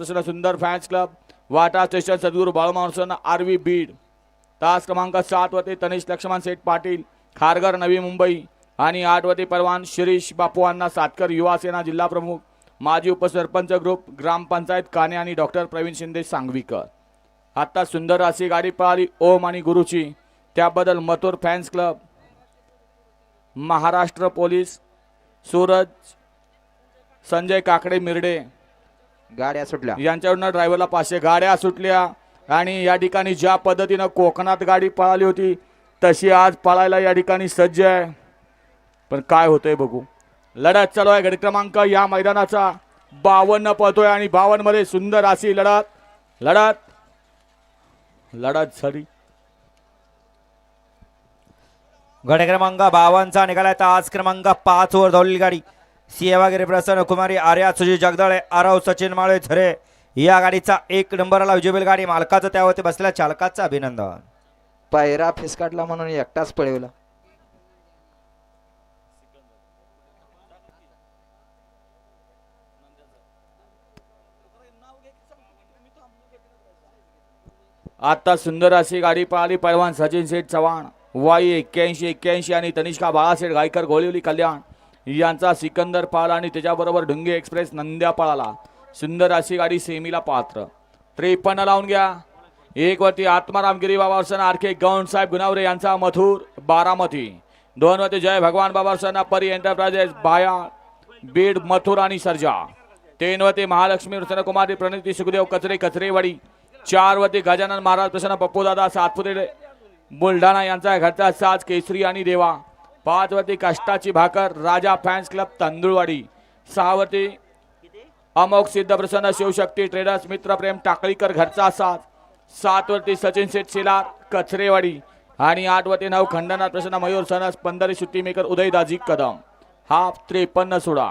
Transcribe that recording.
दुसरा सुंदर fans club वाटा station Sadguru R V Beed. तास क्रमांक सात वते तनिष लक्ष्मण सेठ पाटील खारघर नवी मुंबई आणि आठ वते परवान शिरीष बापू अण्णा सातकर युवा सेना जिल्हा प्रमुख माजी उपसरपंच ग्रुप ग्रामपंचायत काने आणि डॉक्टर प्रवीण शिंदे सांगवीकर. आत्ता सुंदर अशी गाडी पळाली ओम आणि गुरुची. त्याबद्दल Mathur fans club Maharashtra police Suraj Sanjay Kakade Mirde गाड्या सुटल्या. यांच्याकडनं ड्रायव्हरला पाचशे गाड्या सुटल्या. आणि या ठिकाणी ज्या पद्धतीनं कोकणात गाडी पळाली होती तशी आज पळायला या ठिकाणी सज्ज आहे. पण काय होतंय बघू. लढत चालू आहे. गट क्रमांक या मैदानाचा. बावन्न पळतोय आणि बावन्नमध्ये सुंदर अशी लढत. लढत. लढत झाली. गट क्रमांक बावनचा निघाला तास क्रमांक पाच वर धावलेली गाडी. सेवागिरी प्रसन्न कुमारी आर्या सुजी जगदळे आरव सचिन माळे झरे या गाडीचा एक नंबरला विजयबेल गाडी मालकाचं त्यावरती बसलेल्या चालकाचं अभिनंदन. पायरा फिसकाटला म्हणून एकटाच पळवला. आता सुंदर अशी गाडी पळाली पैलवान सचिन शेठ चव्हाण वाई एक्क्याऐंशी एक्क्याऐंशी आणि तनिष्का बाळाशेठ गायकर गोलिवली कल्याण. यांचा सिकंदर पळाला आणि त्याच्याबरोबर ढुंगे एक्सप्रेस नंद्या पळाला. सुंदर अशी गाडी सेमीला पात्र. त्रेपन्न लावून घ्या. एक वरती आत्माराम गिरी बाबासन आरखे गौंडसाहेब गुणावरे गुनावरे यांचा मथुर बारामती. दोन वरती जय भगवान बाबासन परी एंटरप्राइजेस बाया बीड मथुर आणि सर्जा. तीन वरती महालक्ष्मी कुमारी प्रणिती सुखदेव कचरे कचरेवाडी. चार वरती गजानन महाराज प्रसन्न पप्पूदादा सातपुते बुलढाणा यांचा घरचा साज केसरी आणि देवा. पाच वरती कष्टाची भाकर राजा फॅन्स क्लब तांदुळवाडी. सहा वरती अमोक सिद्ध प्रसन्न शिवशक्ती ट्रेडर्स मित्र प्रेम टाकळीकर घरचा साथ. सात वरती सचिन शेठ शिलार कचरेवाडी. आणि आठ वरती नऊ खंडनाथ प्रसन्न मयूर सनस पंधरी सुट्टीमेकर उदयदाजी कदम. हा त्रेपन्न सोडा.